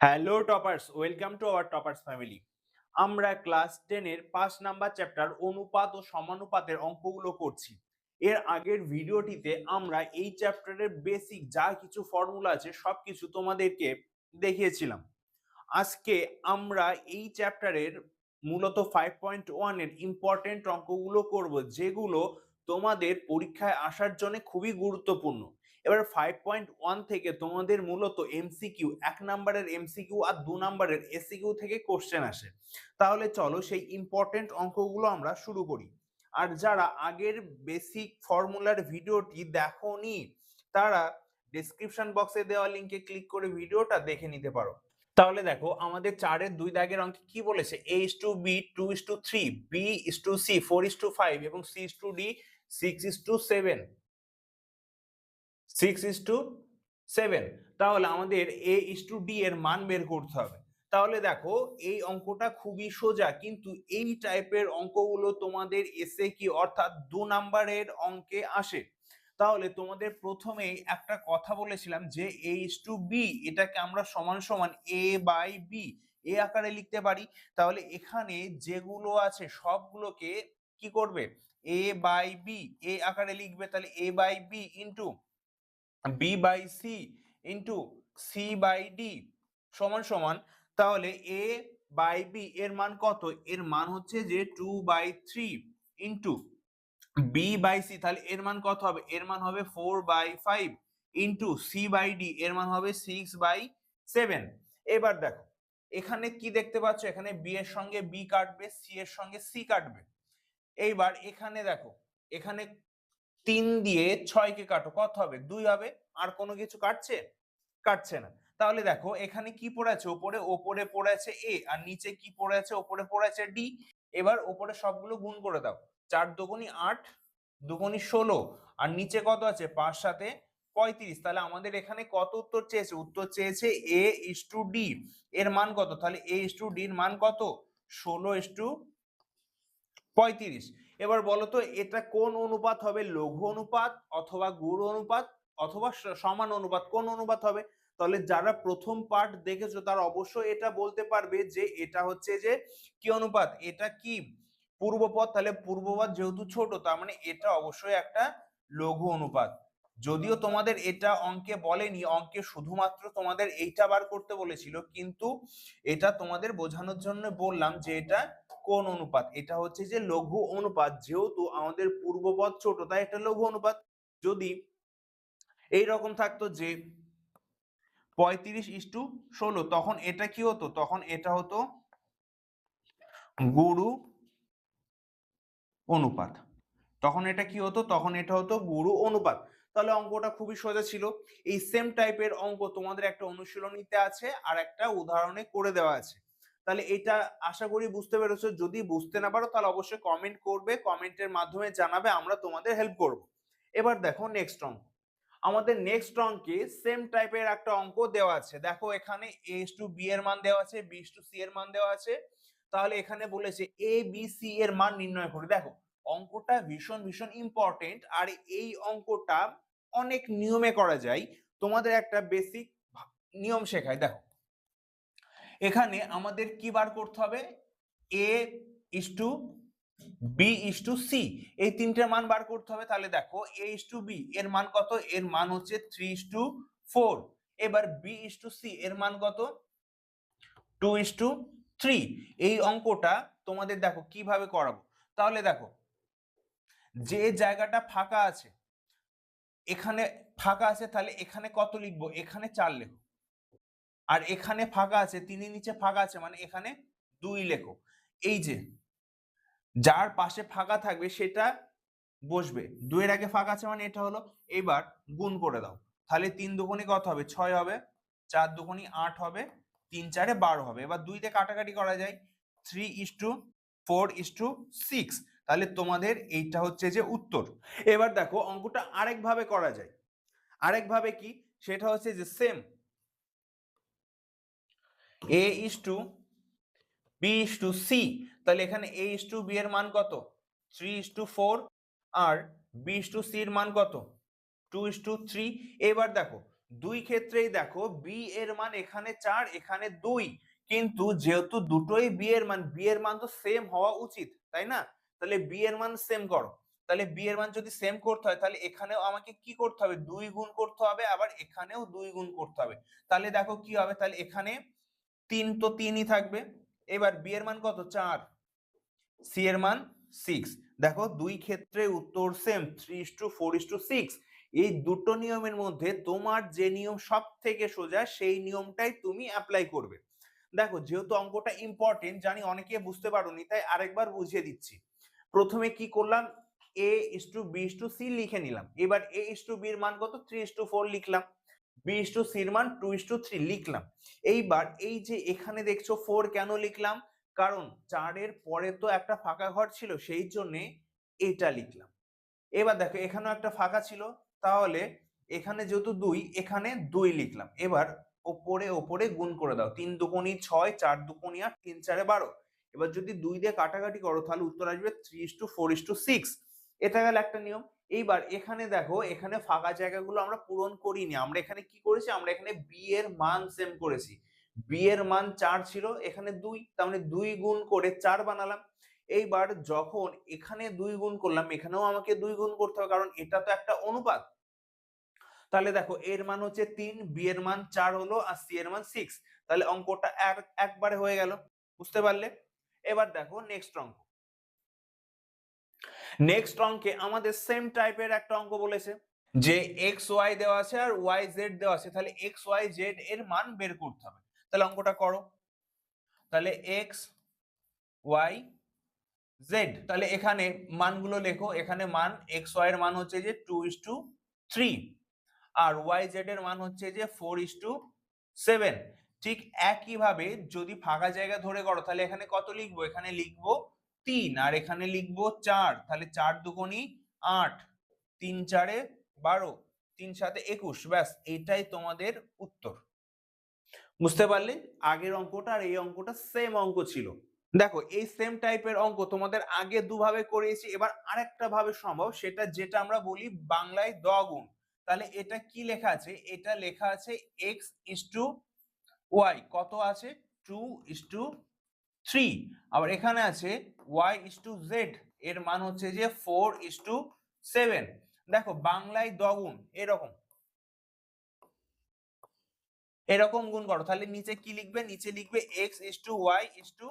Hello toppers welcome to our toppers family আমরা class টেনের পাঁচ নাম্বার চ্যাপ্টার অনুপাত ও সমানুপাতের অঙ্কগুলো করছি। এর আগের ভিডিওটিতে আমরা এই চ্যাপ্টারের বেসিক যা কিছু ফর্মুলা আছে সব কিছু তোমাদেরকে দেখিয়েছিলাম। আজকে আমরা এই চ্যাপ্টারের মূলত ফাইভ পয়েন্ট ওয়ানের ইম্পর্টেন্ট অঙ্কগুলো করব, যেগুলো তোমাদের পরীক্ষায় আসার জন্য খুবই গুরুত্বপূর্ণ। এবার ফাইভ পয়েন্ট ওয়ান থেকে তোমাদের মূলত এমসিকিউ এক নাম্বারের এমসিকিউ আর দু নাম্বারের এসিকিউ থেকে কোশ্চেন আসে। তাহলে চলো সেই ইম্পর্টেন্ট অঙ্কগুলো আমরা শুরু করি। আর যারা আগের বেসিক ফর্মুলার ভিডিওটি দেখোনি, তারা ডেসক্রিপশন বক্সে দেওয়া লিঙ্কে ক্লিক করে ভিডিওটা দেখে নিতে পারো। তাহলে দেখো, আমাদের চারের দুই দাগের অঙ্কে কি বলেছে? A is to B two is to three B is to C four is to five এবং C is to D six is to seven six is to seven তাহলে আমাদের এ ইস টু ডি এর মান বের করতে হবে। তাহলে দেখো, এই অঙ্কটা খুবই সোজা, কিন্তু এই টাইপের অঙ্কগুলো তোমাদের এসে কি, অর্থাৎ দু নাম্বারের অঙ্কে আসে। তাহলে তোমাদের প্রথমেই একটা কথা বলেছিলাম যে এ ইস টু বি এটাকে আমরা সমান সমান এ বাই বি এ আকারে লিখতে পারি। তাহলে এখানে যেগুলো আছে, সবগুলোকে কি করবে? এ বাই বি এ আকারে লিখবে, তাহলে A by B into B by C into C by D সমান সমান, তাহলে এ বাই বি এর মান কত? এর মান হচ্ছে যে two by three into B by C তাহলে এর মান কত হবে? এর মান হবে four by five into C by D এর মান হবে সিক্স বাই সেভেন এবার দেখো, এখানে কি দেখতে পাচ্ছ? এখানে বি এর সঙ্গে বি কাটবে সি এর সঙ্গে সি কাটবে। এইবার এখানে দেখো, এখানে তিন দিয়ে ছয়কে কাটো। কত হবে? দুই হবে। আর কোনো কিছু কাটছে? কাটছে না। তাহলে দেখো, এখানে কি পড়ে আছে ওপরে ওপরে পড়ে আছে এ, আর নিচে কি পড়ে আছে ওপরে পড়ে আছে ডি। এবার ওপরে সবগুলো গুণ করে দাও। চার দুগুনি আট দুগুনি ষোলো, আর নিচে কত আছে? পাঁচ সাথে পঁয়ত্রিশ। তাহলে আমাদের এখানে কত উত্তর চেয়েছে? উত্তর চেয়েছে এ ইস টু ডি। এর মান কত? তাহলে এ ইস টু ডির মান কত? ষোলো ইস টু পঁয়ত্রিশ। এবার বলো তো, এটা কোন অনুপাত হবে? লঘু অনুপাত অথবা গুরু অনুপাত অথবা সমান অনুপাত? কোন অনুপাত হবে? তাহলে যারা প্রথম পার্ট দেখেছ তারা অবশ্যই এটা বলতে পারবে যে এটা হচ্ছে যে কি অনুপাত? এটা কি? পূর্বপদ? তাহলে পূর্বপদ যেহেতু ছোট, তার মানে এটা অবশ্যই একটা লঘু অনুপাত। যদিও তোমাদের এটা অঙ্কে বলেনি, অঙ্কে শুধুমাত্র তোমাদের এইটা বার করতে বলেছিল, কিন্তু এটা তোমাদের বোঝানোর জন্য বললাম যে এটা কোন অনুপাত? এটা হচ্ছে যে লঘু অনুপাত, যেহেতু আমাদের পূর্বপদ ছোট, তাই এটা লঘু অনুপাত। যদি এই রকম থাকতো যে পঁয়ত্রিশ ইস্টু ষোলো, তখন এটা কি হতো? তখন এটা হতো গুরু অনুপাত। তখন এটা কি হতো? তখন এটা হতো গুরু অনুপাত। তাহলে অঙ্কটা খুবই সোজা ছিল। এই সেম টাইপের অঙ্ক তোমাদের একটা অনুশীলনীতে আছে আর একটা উদাহরণে করে দেওয়া আছে। তাহলে এটা আশা করি বুঝতে পেরেছ। যদি বুঝতে না পারো তাহলে অবশ্যই কমেন্ট করবে কমেন্টের মাধ্যমে জানাবে, আমরা তোমাদের হেল্প করব। এবার দেখো নেক্সট অঙ্ক। আমাদের নেক্সট অঙ্কে সেম টাইপের একটা অঙ্ক দেওয়া আছে। দেখো এখানে এ টু বি এর মান দেওয়া আছে বি টু সি এর মান দেওয়া আছে। তাহলে এখানে বলেছে এ বি সি এর মান নির্ণয় করে। দেখো, অঙ্কটা ভীষণ ভীষণ ইম্পর্টেন্ট আর এই অঙ্কটা অনেক নিয়মে করা যায়, তোমাদের একটা বেসিক নিয়ম শেখায়। দেখো, এখানে আমাদের কি বার করতে হবে? A is to B is to C এই তিনটে মান বার করতে হবে। তাহলে দেখো এ ইস টু বি এর মান কত? এর মান হচ্ছে থ্রি ইস টু ফোর এবার বি ইস টু সি এর মান কত? টু ইস টু থ্রি এই অঙ্কটা তোমাদের দেখো, কীভাবে করাবো? তাহলে দেখো, যে জায়গাটা ফাঁকা আছে এখানে ফাঁকা আছে, তাহলে এখানে কত লিখব? এখানে চার লেখো। আর এখানে ফাঁকা আছে তিনি নিচে ফাঁকা আছে মানে এখানে দুই লেখো। এই যে, যার পাশে ফাঁকা থাকবে, সেটা বসবে। দুইয়ের আগে ফাঁকা আছে মানে এটা হলো, এবার গুণ করে দাও। তাহলে তিন দুগুণে কত হবে? ছয় হবে, চার দুগুণি আট হবে, তিন চারে বারো হবে। এবার দুইতে কাটাকাটি করা যায় three is to four is to six তাহলে তোমাদের এইটা হচ্ছে যে উত্তর। এবার দেখো অঙ্কটা আরেকভাবে করা যায়। আরেকভাবে কি? সেটা হচ্ছে যে same A is to B is to C তাহলে এখানে এ ইস টু বি এর মান কত? থ্রি ইস টু ফোর আর বি ইস টু সি এর মান কত? টু ইস টু থ্রি এবার দেখো, দুই ক্ষেত্রেই দেখো বি এর মান এখানে চার, এখানে দুই। কিন্তু যেহেতু দুটোই বি এর মান বি এর মান তো সেম হওয়া উচিত, তাই না? তাহলে বি এর মান সেম করো। তাহলে বি এর মান যদি সেম করতে হয়, তাহলে এখানেও আমাকে কি করতে হবে? দুই গুণ করতে হবে, আবার এখানেও দুই গুণ করতে হবে। তাহলে দেখো কি হবে? তাহলে এখানে তিন তো তিনই থাকবে। এবার বি এর মান কত? চার। সি এর মান সিক্স দেখো, দুই ক্ষেত্রে উত্তর same three is to four is to six এই দুটো নিয়মের মধ্যে তোমার যে নিয়ম সব থেকে সোজা, সেই নিয়মটাই তুমি অ্যাপ্লাই করবে। দেখো, যেহেতু অঙ্কটা ইম্পর্টেন্ট জানি অনেকে বুঝতে পারোনি, তাই আরেকবার বুঝিয়ে দিচ্ছি। প্রথমে কি করলাম? A is to B is to C লিখে নিলাম। এবার এ ইস টু বির মান কত? থ্রি ইস টু ফোর লিখলাম। বি ইস টু সির মান টু ইস টু থ্রি লিখলাম। এইবার এই যে এখানে দেখছ ফোর কেন লিখলাম? কারণ চারের পরে তো একটা ফাঁকা ঘর ছিল, সেই জন্যে এটা লিখলাম। এবার দেখো, এখানেও একটা ফাঁকা ছিল। তাহলে এখানে যেহেতু দুই, এখানে দুই লিখলাম। এবার ওপরে ওপরে গুণ করে দাও। তিন দুগুণি ছয়, চার দুগুণি আট, তিন চারে বারো। এবার যদি দুই দিয়ে কাটাকাটি করো, তাহলে উত্তর আসবে three is to four is to six এটা গেল একটা নিয়ম। এইবার এখানে দেখো, এখানে ফাঁকা জায়গাগুলো আমরা পূরণ করিনি। আমরা এখানে কি করেছি? আমরা এখানে বি এর মান সেম করেছি। বি এর মান চার ছিল, এখানে দুই। তার মানে দুই গুণ করে চার বানালাম। এইবার যখন এখানে দুই গুণ করলাম, এখানেও আমাকে দুই গুণ করতে হবে, কারণ এটা তো একটা অনুপাত। তাহলে দেখো, এর মান হচ্ছে তিন বি এর মান চার হলো, আর সি এর মান সিক্স তাহলে অঙ্কটা এক, একবারে হয়ে গেল। বুঝতে পারলে? এবার দেখো নেক্সট অঙ্ক। নেক্সট অঙ্কে আমাদের সেম টাইপের একটা অঙ্ক বলেছে, যে এক্স ওয়াই দেওয়া আছে আর ওয়াই জেড দেওয়া আছে। তাহলে এক্স ওয়াই জেড এর মান বের করতে হবে। তাহলে অঙ্কটা করো। তাহলে এক্স ওয়াই জেড তাহলে এখানে মানগুলো লেখো। এখানে মান এক্স ওয়াই এর মান হচ্ছে যে টু ইস টু থ্রি আর ওয়াই জেড এর মান হচ্ছে যে ফোর ইস টু সেভেন ঠিক একইভাবে যদি ফাঁকা জায়গা ধরে করো, তাহলে এখানে কত লিখব? এখানে লিখব তিন আর এখানে লিখব চার, তাহলে চার দুগুণি আট, তিন চারে বারো, তিন সাথে একুশ, ব্যাস, এটাই তোমাদের উত্তর। বুঝতে পারলে? আগের অঙ্কটা আর এই অঙ্কটা সেম অঙ্ক ছিল। দেখো, এই সেম টাইপের অঙ্ক তোমাদের আগে দুভাবে করিয়েছি এবার আরেকটা ভাবে সম্ভব, সেটা যেটা আমরা বলি বাংলায় দগুণ। তাহলে এটা কি লেখা আছে? এটা লেখা আছে এক্স ইস টু ওয়াই কত আছে? টু ইস টু থ্রি আবার এখানে আছে ওয়াই ইস টু জেড এর মান হচ্ছে যে ফোর ইস টু সেভেন দেখো, বাংলায় দগুণ এরকম। এরকম গুণ করো, তাহলে নিচে কি লিখবে? নিচে লিখবে X is to Y is to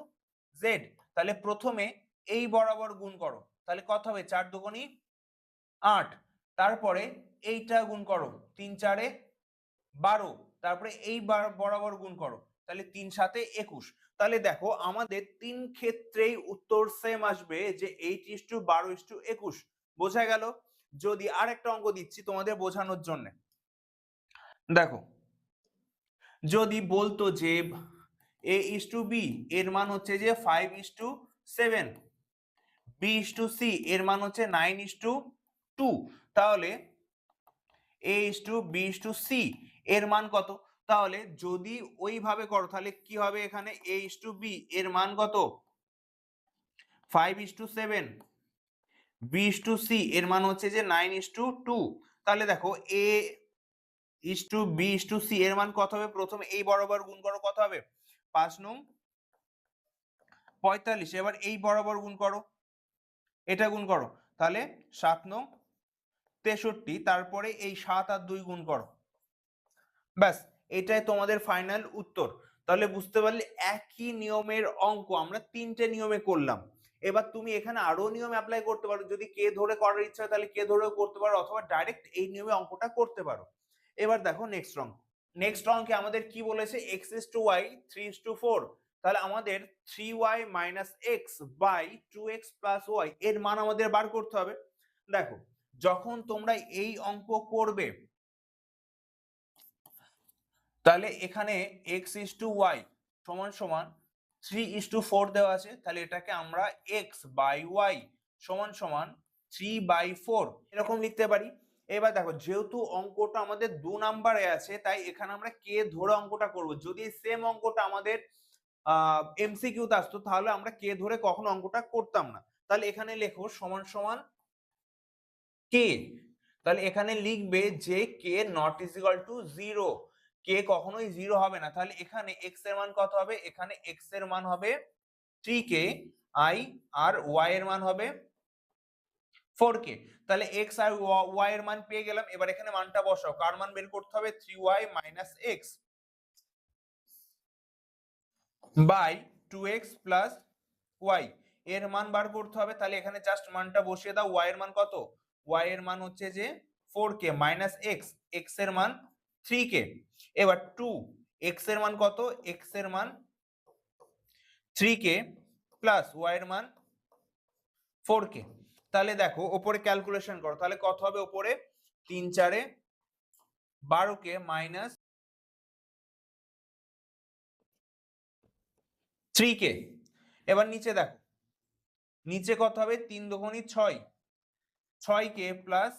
Z তাহলে প্রথমে এই বরাবর গুণ করো, তাহলে কত হবে? চার দুগুণি আট। তারপরে এইটা গুণ করো, তিন চারে বারো। তারপরে এই বার- বরাবর গুণ করো, তাহলে তিন সাথে একুশ। তাহলে দেখো আমাদের তিন ক্ষেত্রেই উত্তর সেম আসবে যে এইট ইস টু বারো ইস টু একুশ। বোঝা গেল? যদি আর একটা অঙ্ক দিচ্ছি তোমাদের বোঝানোর জন্য। দেখো, যদি বলতো যে এ ইস টু বি এর মান হচ্ছে যে five is to seven B is to C এর মান হচ্ছে নাইন ইস টু টু তাহলে A is to B is to C এর মান কত? তাহলে যদি ওইভাবে করো, তাহলে কি হবে এখানে? এ ইস টু বি এর মান কত? Five is to seven B is to C এর মান হচ্ছে যে নাইন ইস টু টু তাহলে দেখো A is to B is to C এর মান কত হবে? প্রথমে এই বরাবর গুণ করো, কত হবে? পাঁচ নং পঁয়তাল্লিশ, এবার এই বরাবর গুণ করো, এটা গুণ করো। তাহলে সাত নং তেষট্টি, তারপরে এই সাত আর দুই গুণ করো। ব্যাস, এটাই তোমাদের ফাইনাল উত্তর। তাহলে বুঝতে পারলে একই নিয়মের অঙ্ক আমরা তিনটে নিয়মে করলাম। এবার তুমি এখানে আরও নিয়ম অ্যাপ্লাই করতে পারো। যদি কে ধরে করার ইচ্ছা হয় তাহলে কে ধরেও করতে পারো অথবা ডাইরেক্ট এই নিয়মে অঙ্কটা করতে পারো। এবার দেখো নেক্সট অঙ্ক নেক্সট অঙ্কে আমাদের কি বলেছে? X is to Y three is to four তাহলে আমাদের three Y minus X by two X plus Y এর মান আমাদের বার করতে হবে। দেখো, যখন তোমরা এই অঙ্ক করবে তাহলে এখানে এক্স ইস টু ওয়াই সমান সমান থ্রি ইস টু ফোর দেওয়া আছে, তাহলে এটাকে আমরা এক্স বাই ওয়াই সমান সমান থ্রি বাই ফোর এরকম লিখতে পারি। এবার দেখো, যেহেতু অঙ্কটা আমাদের দু নাম্বারে আছে, তাই এখানে আমরা কে ধরে অঙ্কটা করব। যদি সেম অঙ্কটা আমাদের এমসিকিউতে আসতো, তাহলে আমরা কে ধরে কখনো অঙ্কটা করতাম না। তাহলে এখানে লেখো সমান সমান কে তাহলে এখানে লিখবে যে K not is to zero K কখনোই জিরো হবে না। তাহলে এখানে এক্সের মান কত হবে? এখানে এক্সের মান হবে থ্রি কে আই আর ওয়াই এর মান হবে ফোর কে তাহলে এক্স আর ওয়াই এর মান পেয়ে গেলাম। এবার এখানে মানটা বসাও। কার মান বের করতে হবে? Three Y minus X by two X plus Y এর মান বার করতে হবে। তাহলে এখানে জাস্ট মানটা বসিয়ে দাও। ওয়াই এর মান কত? ওয়াই এর মান হচ্ছে যে ফোর কে মাইনাস এক্স এক্সের মান থ্রি কে এবার টু এক্সের মান কত? এক্সের মান থ্রি কে প্লাস ওয়াই এর মান ফোর কে তাহলে দেখো, ওপরে ক্যালকুলেশন করো। তাহলে কত হবে ওপরে? তিন চারে বারো কে মাইনাস থ্রি কে এবার নিচে দেখো, নিচে কত হবে? তিন দোকানি ছয়। ছয় কে প্লাস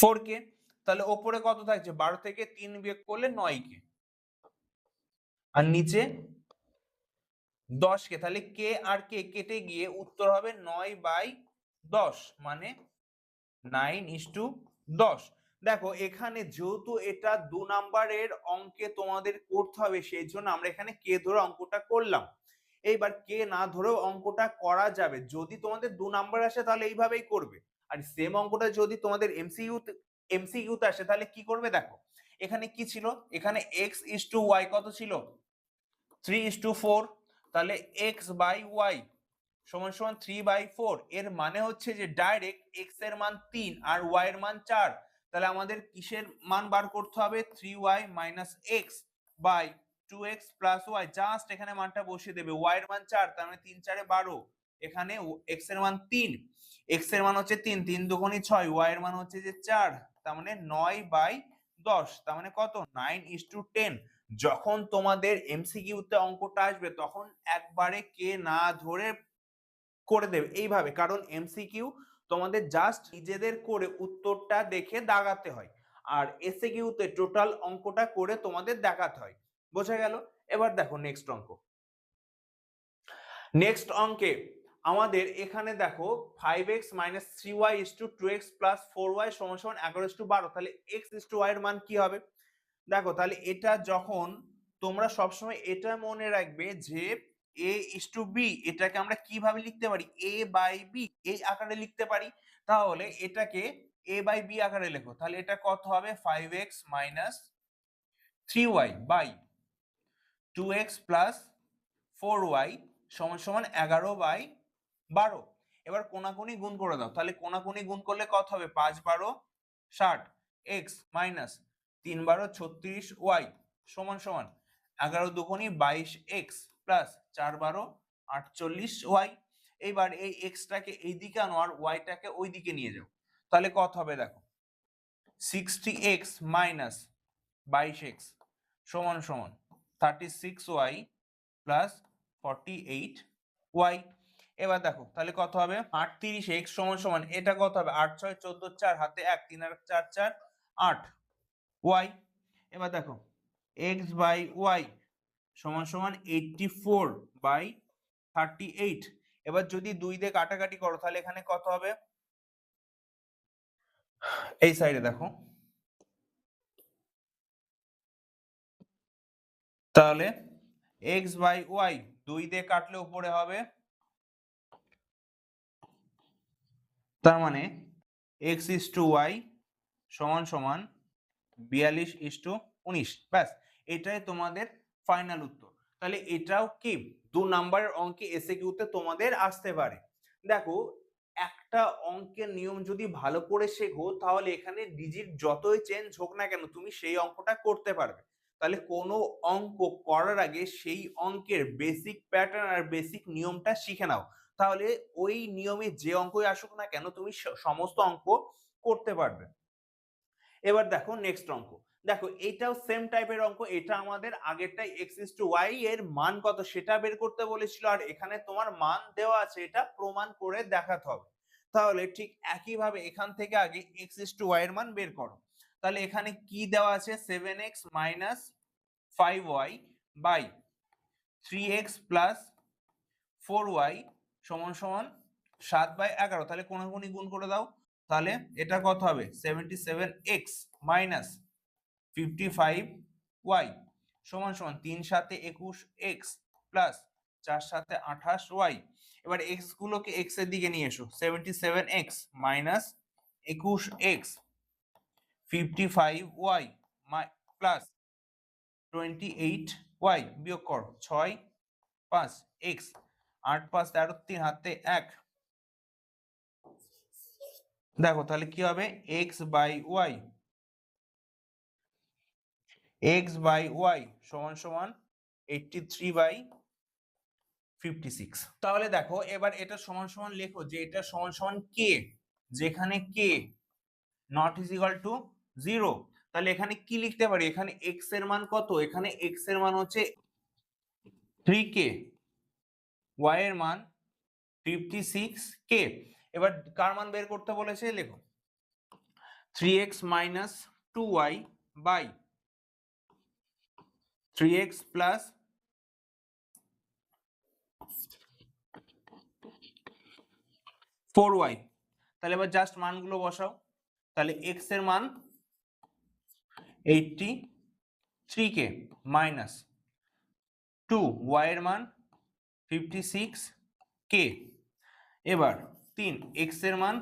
ফোর কে, তাহলে ওপরে কত থাকছে? বারো থেকে তিন বিয়োগ করলে নয় কে। আর নিচে দশ কে, তাহলে কে আর কে কেটে গিয়ে উত্তর হবে নয় বাই দশ মানে নাইন ইস টু দশ। দেখো, এখানে যেহেতু এটা দু নাম্বারের অঙ্কে তোমাদের করতে হবে, সেই জন্য আমরা এখানে কে ধরে অঙ্কটা করলাম। এইবার কে না ধরেও অঙ্কটা করা যাবে। যদি তোমাদের দু নাম্বার আসে, তাহলে এইভাবেই করবে। আর সেম অঙ্কটা যদি তোমাদের এমসিইউ এমসিইউতে আসে, তাহলে কি করবে দেখো? এখানে কি ছিল? এখানে এক্স ইস টু ওয়াই কত ছিল? থ্রি ইস টু ফোর তাহলে এক্স বাই ওয়াই সমান সমান থ্রি বাই ফোর এর মানে হচ্ছে যে ডাইরেক্ট এক্সের মান তিন আর ওয়াই এর মান চার। তাহলে আমাদের কিসের মান বার করতে হবে? Three Y minus X by two X plus Y just এখানে মানটা বসিয়ে দেবে। ওয়াই এর মান চার, তার মানে তিন চারে বারো। এখানে এক্সের মান তিন। এক্সের মান হচ্ছে তিন তিন দুগুণি ছয় ওয়াই এর মান হচ্ছে যে চার, তার মানে নয় বাই দশ, তার মানে কত? নাইন ইস টু টেন যখন তোমাদের এমসিকিউতে অঙ্কটা আসবে, তখন একবারে কে না ধরে করে দেবে। এইভাবে, কারণ এমসিকিউ তোমাদের জাস্ট নিজেদের করে উত্তরটা দেখে দাগাতে হয়। আর এসে কিউতে টোটাল অঙ্কটা করে তোমাদের দেখাতে হয়। বোঝা গেল? এবার দেখো নেক্সট অঙ্ক। নেক্সট অঙ্কে আমাদের এখানে দেখো five X minus three Y is to two X plus four Y সমান এগারো ইস টু বারো, তাহলে এক্স ইস টু ওয়াই এর মান কি হবে? দেখো তাহলে এটা যখন তোমরা সবসময় এটা মনে রাখবে যে এ ইস টু বি এটাকে আমরা কীভাবে লিখতে পারি? এ বাই বি এই আকারে লিখতে পারি। তাহলে এটাকে এ বাই বি আকারে লেখো। তাহলে এটা কত হবে? Five X minus three Y by two X plus four Y সমান সমান এগারো বাই বারো। এবার কোনাকুনি গুণ করে দাও। তাহলে কোনাকুনি গুণ করলে কত হবে? পাঁচ বারো, ষাট এক্স মাইনাস তিন বারো, ছত্রিশ ওয়াই সমান সমান। এগারো দুগুণি বাইশ এক্স প্লাস চার বারো, আটচল্লিশ ওয়াই এইবার এই এক্সটাকে এই দিকে আনো আর ওয়াইটাকে ওই দিকে নিয়ে যাও। তাহলে কত হবে দেখো? সিক্সটি এক্স মাইনাস বাইশ এক্স সমান সমান। Thirty six Y plus forty eight Y এবার দেখো, তাহলে কত হবে? আটত্রিশ এক্স সমান সমান, এটা কত হবে? আট ছয় চোদ্দ চার, হাতে এক, তিন আর চার চার, আট। ওয়াই এবার দেখো এক্স বাই ওয়াই সমান সমান eighty four by thirty eight এবার যদি দুই দিয়ে কাটাকাটি করো, তাহলে এখানে কত হবে? এই সাইডে দেখো। তাহলে এক্স বাই ওয়াই দুই দিয়ে কাটলে উপরে হবে তার মানে এক্স ইস টু ওয়াই সমান সমান বিয়াল্লিশ ইস টু উনিশ। ব্যাস, এটাই তোমাদের ফাইনাল উত্তর। তাহলে এটাও কি? দু নাম্বারের অঙ্কে এসে কিউতে তোমাদের আসতে পারে। দেখো, একটা অঙ্কের নিয়ম যদি ভালো করে শেখো, তাহলে এখানে ডিজিট যতই চেঞ্জ হোক না কেন, তুমি সেই অঙ্কটা করতে পারবে। তাহলে কোনো অঙ্ক করার আগে সেই অঙ্কের বেসিক প্যাটার্ন আর বেসিক নিয়মটা শিখে নাও। তাহলে ওই নিয়মে যে অঙ্কই আসুক না কেন তুমি সমস্ত অঙ্ক করতে পারবে। এবার দেখো নেক্সট অঙ্ক। দেখো এটাও সেম টাইপের অঙ্ক, এটা আমাদের আগেরটাই এক্স ইস টু ওয়াই এর মান কত সেটা বের করতে বলেছিল আর এখানে তোমার মান দেওয়া আছে এটা প্রমাণ করে দেখাতে হবে। তাহলে ঠিক একইভাবে এখান থেকে আগে এক্স ইস টু ওয়াই এর মান বের করো। তাহলে এখানে কি দেওয়া আছে? Seven X minus five Y by three X plus four Y সমান সমান সাত বাই এগারো। তাহলে কোনাকুনি গুণ করে দাও। তাহলে এটা কত হবে? Seventy seven X minus fifty five Y সমান সমান তিন সাথে একুশ এক্স প্লাস চার সাথে আঠাশ ওয়াই এবার এক্স গুলোকে এক্সের দিকে নিয়ে এসো। সেভেন্টি সেভেন এক্স মাইনাস একুশ X fifty five Y plus twenty eight Y বিয়োগ কর। ছয় পাঁচ এক্স আট পাঁচ তেরো তিন হাতে এক। দেখো তাহলে কি হবে? X by Y. X by Y সমান সমান eighty three by fifty six. তাহলে দেখো, এবার এটা সমান সমান লেখো যে এটা সমান সমান কে যেখানে K not is equal to zero তাহলে এখানে কি লিখতে পারি? এখানে এক্সের মান কত? এখানে এক্সের মান হচ্ছে থ্রি কে ওয়াই এর মান ফিফটি সিক্স কে এবার কার মান বের করতে বলেছে? লেখো। Three X minus two Y by three X plus four Y তাহলে এবার জাস্ট মানগুলো বসাও। তাহলে এক্সের মান eighty three K minus two Y এর মান ফিফটি সিক্স কে এবার তিন এক্সের মান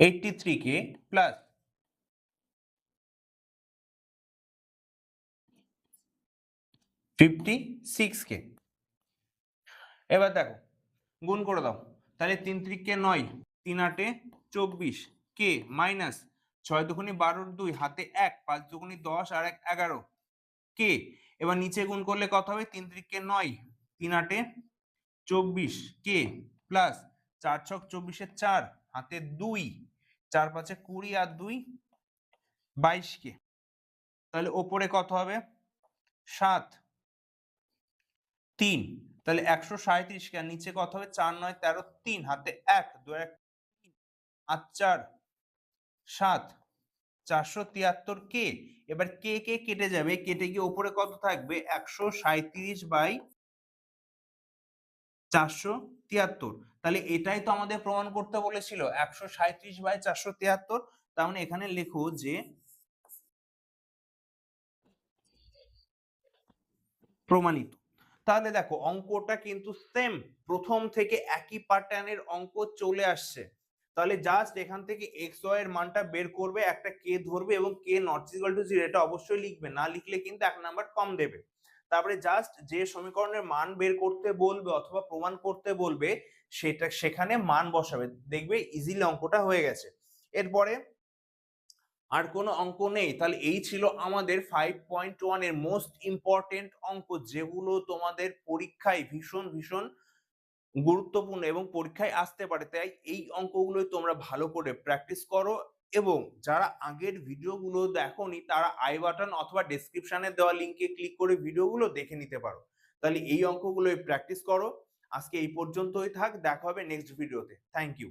eighty three K plus fifty six K এবার দেখো, গুণ করে দাও। তাহলে তিন ত্রিকে নয়, তিন আটে চব্বিশ কে মাইনাস ছয় দুগুনি বারোর দুই, হাতে এক, পাঁচ দুগুনি দশ, আর এক এগারো কে এবার নিচে গুণ করলে কত হবে? তিন ত্রিকে নয়, তিন আটে চব্বিশ, কে? প্লাস চার ছক চব্বিশের চার, হাতে দুই, চার পাঁচে কুড়ি আর দুই বাইশ কে তাহলে ওপরে কত হবে? সাত, তিন, তাহলে একশো সাঁত্রিশ কে আর নিচে কত হবে? চার নয় তেরো তিন, হাতে এক দু এক আর চার, সাত চারশো তিয়াত্তর কে? এবার কে কে কেটে যাবে? কেটে গিয়ে ওপরে কত থাকবে? একশো সাঁত্রিশ বাই চারশো তিয়াত্তর। তাহলে এটাই তো আমাদের প্রমাণ করতে বলেছিল, একশো সাঁত্রিশ বাই চারশো তিয়াত্তর। তার মানে এখানে লেখো যে প্রমাণিত। তাহলে দেখো, অঙ্কটা কিন্তু সেম প্রথম থেকে একই প্যাটার্নের অঙ্ক চলে আসছে। তাহলে জাস্ট এখান থেকে এক্স ওয়াই এর মানটা বের করবে, একটা কে ধরবে এবং K not equal to zero এটা অবশ্যই লিখবে। না লিখলে কিন্তু এক নাম্বার কম দেবে। তারপরে জাস্ট যে সমীকরণের মান বের করতে বলবে অথবা প্রমাণ করতে বলবে, সেটা, সেখানে মান বসাবে। দেখবে ইজিলি অঙ্কটা হয়ে গেছে। এরপরে আর কোনো অঙ্ক নেই। তাহলে এই ছিল আমাদের ফাইভ পয়েন্ট ওয়ানের মোস্ট ইম্পর্টেন্ট অঙ্ক, যেগুলো তোমাদের পরীক্ষায় ভীষণ ভীষণ গুরুত্বপূর্ণ এবং পরীক্ষায় আসতে পারে। তাই এই অঙ্কগুলোই তোমরা ভালো করে প্র্যাকটিস করো এবং যারা আগের ভিডিওগুলো দেখোনি, তারা আই বাটন অথবা ডেসক্রিপশানে দেওয়া লিঙ্কে ক্লিক করে ভিডিওগুলো দেখে নিতে পারো। তাহলে এই অঙ্কগুলোই প্র্যাকটিস করো। আজকে এই পর্যন্তই থাক, দেখা হবে নেক্সট ভিডিওতে থ্যাংক ইউ